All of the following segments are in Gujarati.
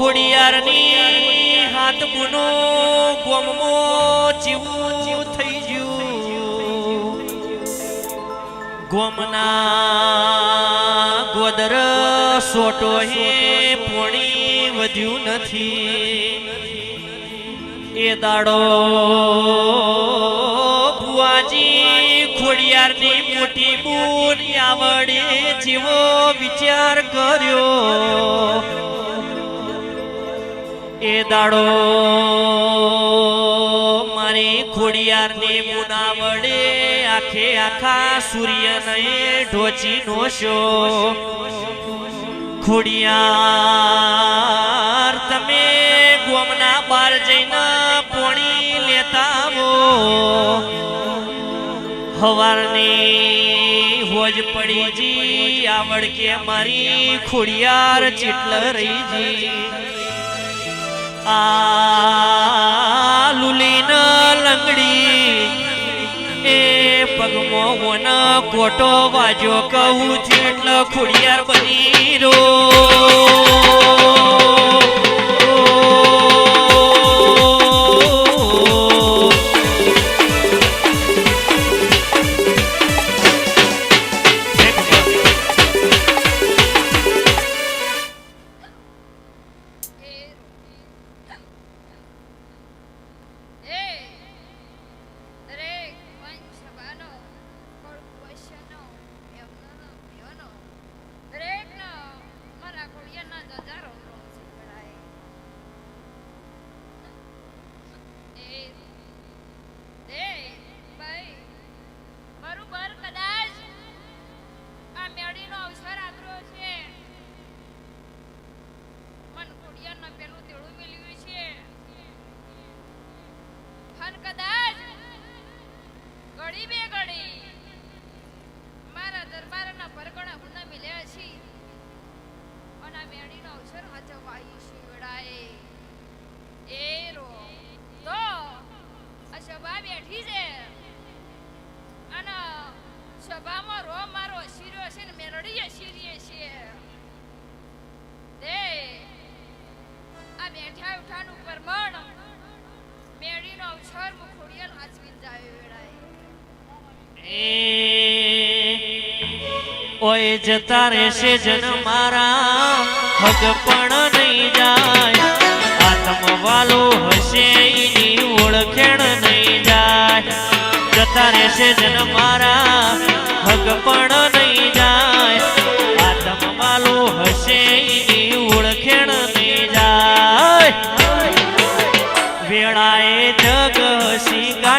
ખોડિયારની હાથ ગોમો ગોમમો જીવું થઈ ગયું. ગોમના ગોદર સોટો પોણી વધ્યું નથી. એ દાડો ભુવાજી ખોડિયારની મોટી બુન આવડે જીવો વિચાર કર્યો. એ દાડો મારી ખોડિયારની મુના વડે આખે આખા સૂર્યને ઢોચી નોશો ખોડિયાર, તમે ગોમના બાર જઈને પોણી લેતા આવો હવારની હોજ પડી જી આવડ કે મારી ખોડિયાર ચીટલ રહી જી. આ લુલીના લંગડી. એ પગમો વન કોટો વાજો કહું છે એટલે ખોડિયાર બની રો પરમણ મેળીનો અવસર મુખોડિયલ હાચવીન જાય વેળાએ. ઓય જતા રહેશે જન મારા, હગ પણ નહીં જાય. આત્મવાલો હશે એની ઓળખેણ નહીં જાય. જતા રહેશે જન મારા, હગ પણ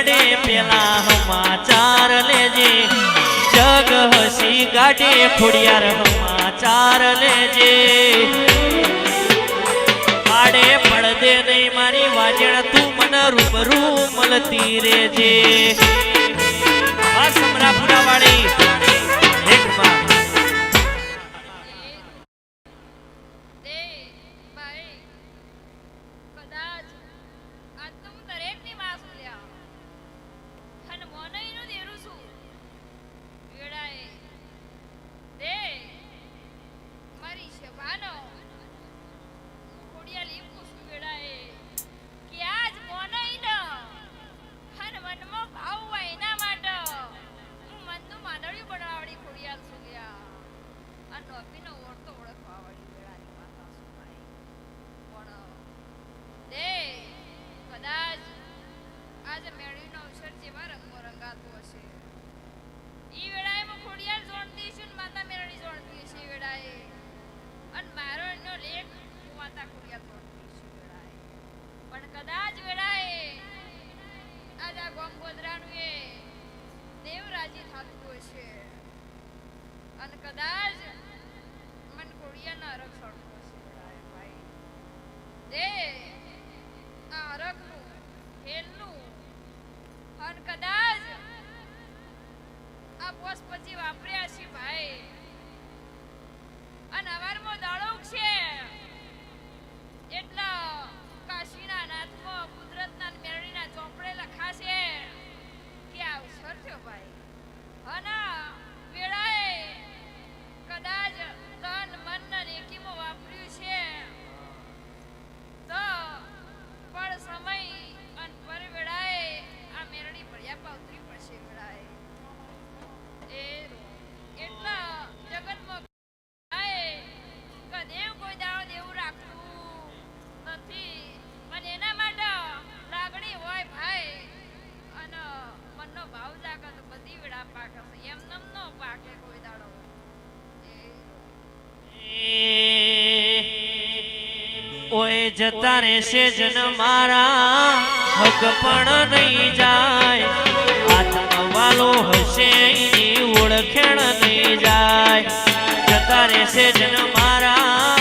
ગાડે પેલા સમાચાર લેજે. જગ હસી ગાડે ખોડિયાર સમાચાર લેજે. આડે પડદે નહીં મારી વાજણ, તું મને રૂબરૂ મળતી રેજે Filipino કોઈ ઓય જતા રહેશે જન મારા હક પણ નહીં જાય. આત્મવાલો હશે ઓળખેણ નહીં જાય. જતા રહેશે જન મારા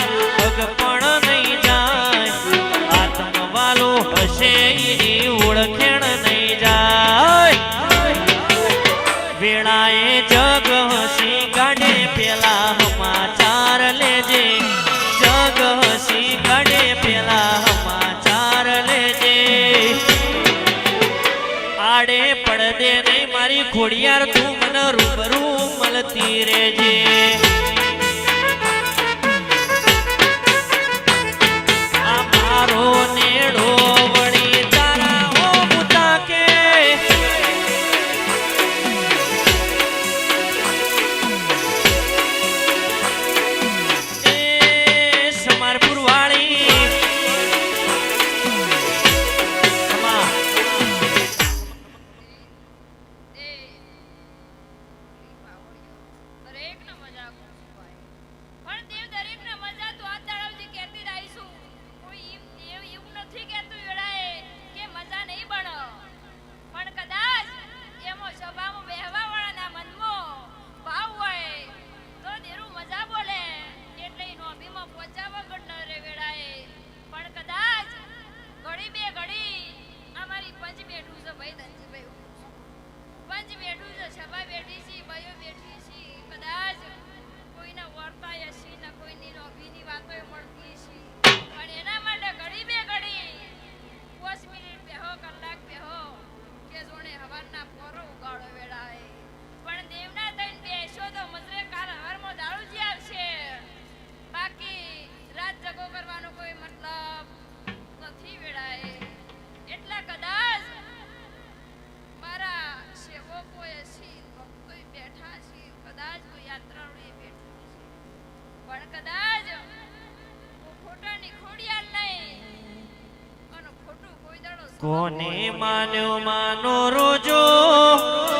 કોને માન્યો માનો રોજો?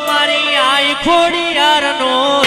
મારી આઈ ખોડિયારનો